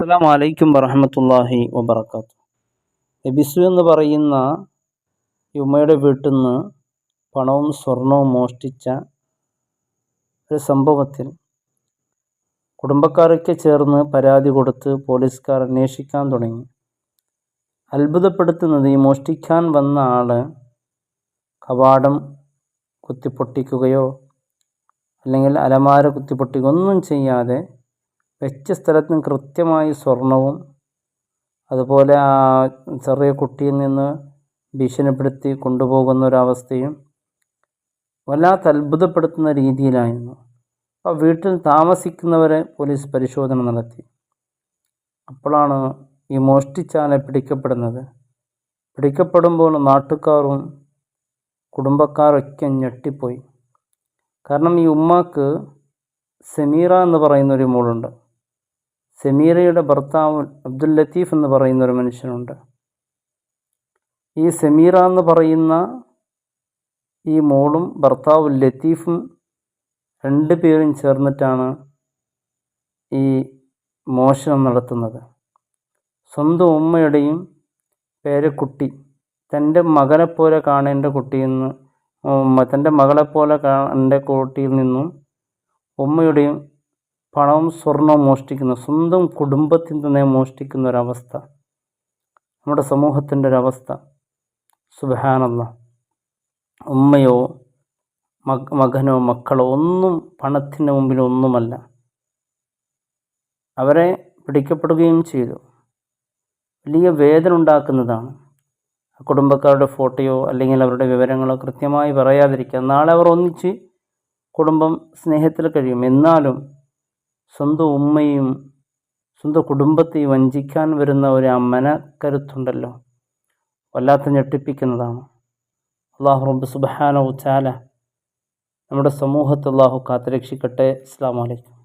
അസ്സാം വലൈക്കും വറഹമത്തല്ലാഹി വബർക്കാത്തു എബിസു എന്ന് പറയുന്ന യുമയുടെ വീട്ടിൽ നിന്ന് പണവും സ്വർണവും മോഷ്ടിച്ച ഒരു സംഭവത്തിൽ കുടുംബക്കാരൊക്കെ ചേർന്ന് പരാതി കൊടുത്ത് പോലീസുകാർ അന്വേഷിക്കാൻ തുടങ്ങി. അത്ഭുതപ്പെടുത്തുന്നത് ഈ മോഷ്ടിക്കാൻ വന്ന ആൾ കവാടം കുത്തിപ്പൊട്ടിക്കുകയോ അല്ലെങ്കിൽ അലമാര കുത്തിപ്പൊട്ടിക്കുകയോ ഒന്നും ചെയ്യാതെ വെച്ച സ്ഥലത്ത് കൃത്യമായി സ്വർണവും അതുപോലെ ആ ചെറിയ കുട്ടിയിൽ നിന്ന് ഭീഷണിപ്പെടുത്തി കൊണ്ടുപോകുന്ന ഒരവസ്ഥയും വല്ലാത്ത അത്ഭുതപ്പെടുത്തുന്ന രീതിയിലായിരുന്നു. അപ്പോൾ വീട്ടിൽ താമസിക്കുന്നവരെ പോലീസ് പരിശോധന നടത്തി. അപ്പോഴാണ് ഈ മോഷ്ടിച്ചാനെ പിടിക്കപ്പെടുന്നത്. പിടിക്കപ്പെടുമ്പോൾ നാട്ടുകാരും കുടുംബക്കാരൊക്കെ ഞെട്ടിപ്പോയി. കാരണം ഈ ഉമ്മാക്ക് സെമീറ എന്ന് പറയുന്ന ഒരു മോളുണ്ട്. സമീറയുടെ ഭർത്താവ് അബ്ദുൽ ലത്തീഫ് എന്ന് പറയുന്ന ഒരു മനുഷ്യനുണ്ട്. ഈ സെമീറ എന്ന് പറയുന്ന ഈ മോളും ഭർത്താവ് ലത്തീഫും രണ്ട് പേരും ചേർന്നിട്ടാണ് ഈ മോഷണം നടത്തുന്നത്. സ്വന്തം ഉമ്മയുടെയും പേരക്കുട്ടി തന്റെ മകനെപ്പോലെ കാണേണ്ട കുട്ടിയിൽ നിന്ന് തന്റെ മകളെപ്പോലെ കാണേണ്ട കുട്ടിയിൽ നിന്നും ഉമ്മയുടെയും പണവും സ്വർണവും മോഷ്ടിക്കുന്ന സ്വന്തം കുടുംബത്തിൽ തന്നെ മോഷ്ടിക്കുന്ന ഒരവസ്ഥ. നമ്മുടെ സമൂഹത്തിന്റെ ഒരവസ്ഥ. സുബഹാനല്ല. ഉമ്മയോ മകനോ മക്കളോ ഒന്നും പണത്തിന്റെ മുമ്പിൽ ഒന്നുമല്ല. അവരെ പിടിക്കപ്പെടുകയും ചെയ്തു. വലിയ വേദന ഉണ്ടാക്കുന്നതാണ്. കുടുംബക്കാരുടെ ഫോട്ടോയോ അല്ലെങ്കിൽ അവരുടെ വിവരങ്ങളോ കൃത്യമായി പറയാതിരിക്കുക നാളെ അവർ ഒന്നിച്ച് കുടുംബം സ്നേഹത്തിൽ കഴിയും. എന്നാലും സ്വന്തം ഉമ്മയും സ്വന്തം കുടുംബത്തെ വഞ്ചിക്കാൻ വരുന്ന ഒരു അമ്മന കരുത്തുണ്ടല്ലോ വല്ലാത്ത ഞെട്ടിപ്പിക്കുന്നതാണ്. അള്ളാഹു റബ്ബ് സുബാനോ ചാല നമ്മുടെ സമൂഹത്തെ അള്ളാഹു കാത്തുരക്ഷിക്കട്ടെ. അസ്സാം വലൈക്കും